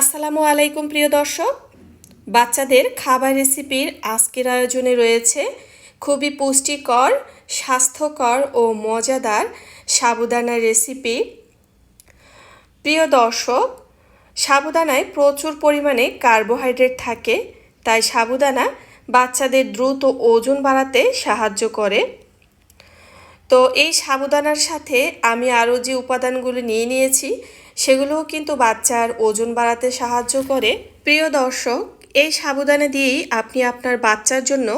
আসসালামু আলাইকুম, প্রিয় দর্শক। বাচ্চাদের খাবার রেসিপির আজকের আয়োজনে রয়েছে খুবই পুষ্টিকর, স্বাস্থ্যকর ও মজাদার সাবুদানার রেসিপি। প্রিয় দর্শক, সাবুদানায় প্রচুর পরিমাণে কার্বোহাইড্রেট থাকে, তাই সাবুদানা বাচ্চাদের দ্রুত ওজন বাড়াতে সাহায্য করে। তো এই সাবুদানার সাথে আমি আরও যে উপাদানগুলো নিয়ে নিয়েছি সেগুলোও কিন্তু বাচ্চার ওজন বাড়াতে সাহায্য করে। প্রিয় দর্শক, এই সাবুদানা দিয়েই আপনি আপনার বাচ্চার জন্য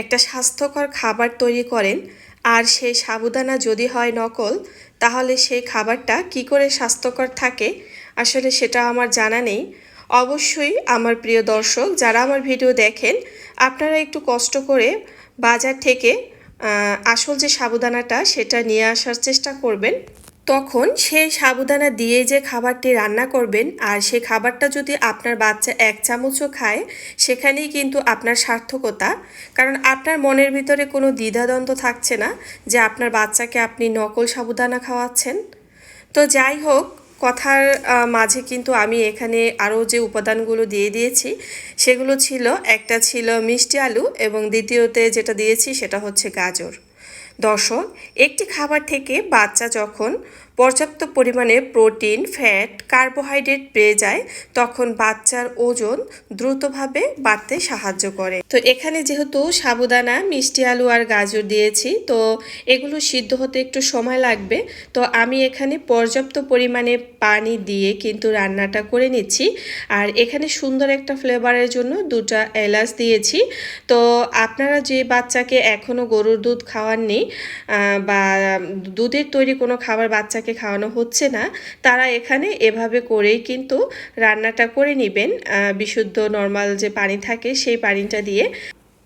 একটা স্বাস্থ্যকর খাবার তৈরি করেন। আর সেই সাবুদানা যদি হয় নকল, তাহলে সেই খাবারটা কি করে স্বাস্থ্যকর থাকে, আসলে সেটা আমার জানা নেই। অবশ্যই আমার প্রিয় দর্শক, যারা আমার ভিডিও দেখেন, আপনারা একটু কষ্ট করে বাজার থেকে আসল যে সাবুদানাটা সেটা নিয়ে আসার চেষ্টা করবেন। তখন সেই সাবুদানা দিয়ে যে খাবারটি রান্না করবেন আর সেই খাবারটা যদি আপনার বাচ্চা এক চামচও খায়, সেখানেই কিন্তু আপনার সার্থকতা। কারণ আপনার মনের ভিতরে কোনো দ্বিধাদ্বন্দ্ব থাকছে না যে আপনার বাচ্চাকে আপনি নকল সাবুদানা খাওয়াচ্ছেন। তো যাই হোক, কথার মাঝে কিন্তু আমি এখানে আরও যে উপাদানগুলো দিয়ে দিয়েছি, সেগুলো ছিল, একটা ছিল মিষ্টি আলু এবং দ্বিতীয়তে যেটা দিয়েছি সেটা হচ্ছে গাজর। দর্শক একটি খাবার থেকে বাচ্চা যখন পর্যাপ্ত পরিমাণে প্রোটিন, ফ্যাট, কার্বোহাইড্রেট পেয়ে যায়, তখন বাচ্চার ওজন দ্রুতভাবে বাড়তে সাহায্য করে। তো এখানে যেহেতু সাবুদানা, মিষ্টি আলু আর গাজর দিয়েছি, তো এগুলো সিদ্ধ হতে একটু সময় লাগবে। তো আমি এখানে পর্যাপ্ত পরিমাণে পানি দিয়ে কিন্তু রান্নাটা করে নিচ্ছি। আর এখানে সুন্দর একটা ফ্লেভারের জন্য দুটা এলাচ দিয়েছি। তো আপনারা যে বাচ্চাকে এখনও গরুর দুধ খাওয়াননি বা দুধের তৈরি কোনো খাবার বাচ্চাকে খাওয়ানো হচ্ছে না, তারা এখানে এভাবে করেই কিন্তু রান্নাটা করে নেবেন। বিশুদ্ধ নর্মাল যে পানি থাকে সেই পানিটা দিয়ে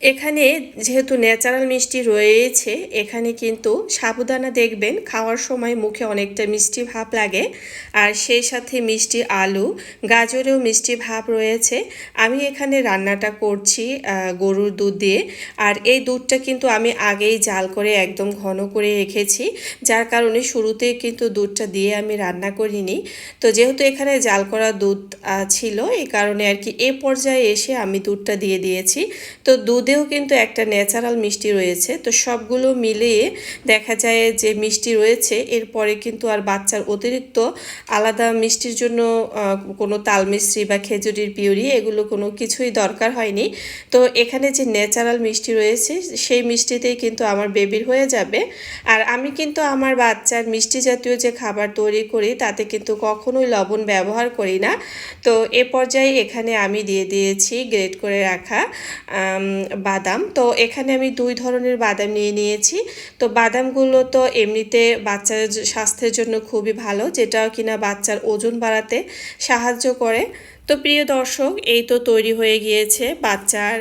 এখানে যেহেতু ন্যাচারাল মিষ্টি রয়েছে, এখানে কিন্তু সাবুদানা দেখবেন, খাওয়ার সময় মুখে অনেকটা মিষ্টি ভাব লাগে। আর সেই সাথে মিষ্টি আলু, গাজরেও মিষ্টি ভাব রয়েছে। আমি এখানে রান্নাটা করছি গরুর দুধ দিয়ে। আর এই দুধটা কিন্তু আমি আগেই জাল করে একদম ঘন করে রেখেছি। যার কারণে শুরুতে কিন্তু দুধটা দিয়ে আমি রান্না করিনি। তো যেহেতু এখানে জাল করা দুধ ছিল, এই কারণে আর কি এ পর্যায়ে এসে আমি দুধটা দিয়ে দিয়েছি। তো দুধেও কিন্তু একটা ন্যাচারাল মিষ্টি রয়েছে। তো সবগুলো মিলিয়ে দেখা যায় যে মিষ্টি রয়েছে। এরপরে কিন্তু আর বাচ্চার অতিরিক্ত আলাদা মিষ্টির জন্য কোনো তাল মিষ্টি বা খেজুরির পিউরি এগুলো কোনো কিছুই দরকার হয়নি। তো এখানে যে ন্যাচারাল মিষ্টি রয়েছে, সেই মিষ্টিতেই কিন্তু আমার বেবির হয়ে যাবে। আর আমি কিন্তু আমার বাচ্চার মিষ্টি জাতীয় যে খাবার তৈরি করি, তাতে কিন্তু কখনোই লবণ ব্যবহার করি না। তো এ পর্যায়ে এখানে আমি দিয়ে দিয়েছি, গ্রেট করে রাখা বাদাম। তো এখানে আমি দুই ধরনের বাদাম নিয়ে নিয়েছি। তো বাদামগুলো তো এমনিতে বাচ্চার স্বাস্থ্যের জন্য খুবই ভালো, যেটাও কিনা বাচ্চার ওজন বাড়াতে সাহায্য করে। তো প্রিয় দর্শক, এই তো তৈরি হয়ে গিয়েছে বাচ্চার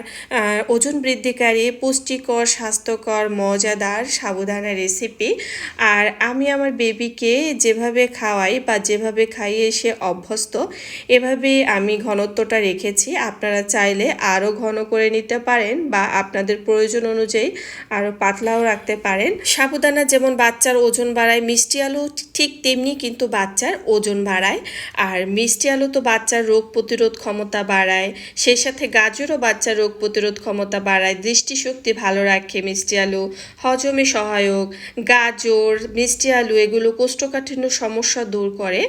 ওজন বৃদ্ধিকারী, পুষ্টিকর, স্বাস্থ্যকর, মজাদার সাবুদানা রেসিপি আর আমি আমার বেবিকে যেভাবে খাওয়াই বা যেভাবে খাইয়ে সে অভ্যস্ত এভাবে আমি ঘনত্বটা রেখেছি। আপনারা চাইলে আরও ঘন করে নিতে পারেন বা আপনাদের প্রয়োজন অনুযায়ী আরও পাতলাও রাখতে পারেন। সাবুদানা যেমন বাচ্চার ওজন বাড়ায়, মিষ্টি আলু ঠিক তেমনি কিন্তু বাচ্চার ওজন বাড়ায়। আর মিষ্টি আলু তো বাচ্চার রোগ প্রতিরোধ ক্ষমতা বাড়ায়। সেই সাথে গাজরও বাচ্চার রোগ প্রতিরোধ ক্ষমতা বাড়ায়। দৃষ্টিশক্তি ভালো রাখে মিষ্টি আলু। হজমে সহায়ক। গাজর, মিষ্টি আলু এগুলো কোষ্ঠকাঠিন্য সমস্যা দূর করে,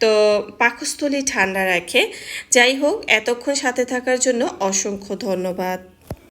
তো পাকস্থলী ঠান্ডা রাখে। যাই হোক, এতক্ষণ সাথে থাকার জন্য অসংখ্য ধন্যবাদ।